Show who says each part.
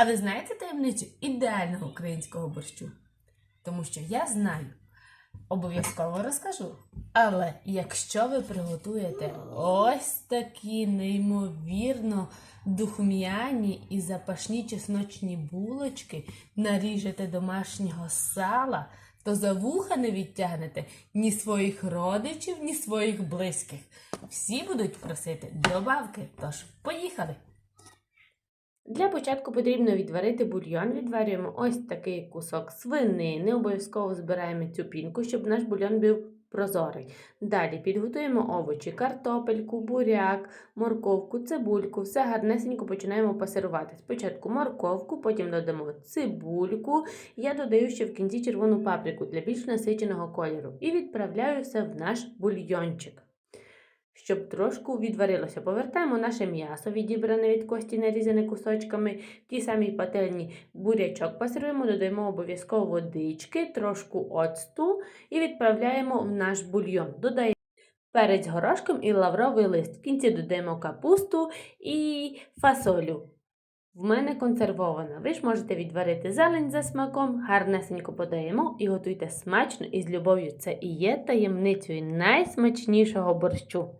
Speaker 1: А ви знаєте таємницю ідеального українського борщу? Тому що я знаю, обов'язково розкажу. Але якщо ви приготуєте ось такі неймовірно духм'яні і запашні чесночні булочки, наріжете домашнього сала, то за вуха не відтягнете ні своїх родичів, ні своїх близьких. Всі будуть просити добавки. Тож, поїхали! Для початку потрібно відварити бульйон. Відварюємо ось такий кусок свинини. Обов'язково збираємо цю пінку, щоб наш бульйон був прозорий. Далі підготуємо овочі, картопельку, буряк, морковку, цибульку. Все гарнесенько починаємо пасирувати. Спочатку морковку, потім додамо цибульку. Я додаю ще в кінці червону паприку для більш насиченого кольору. І відправляю все в наш бульйончик. Щоб трошку відварилося, повертаємо наше м'ясо, відібране від кості, нарізане кусочками. В тій самій пательні бурячок пасируємо, додаємо обов'язково водички, трошку оцту і відправляємо в наш бульйон. Додаємо перець горошком і лавровий лист. В кінці додаємо капусту і фасолю. В мене консервована. Ви ж можете відварити зелень за смаком, гарнесенько подаємо і готуйте смачно і з любов'ю. Це і є таємницею найсмачнішого борщу.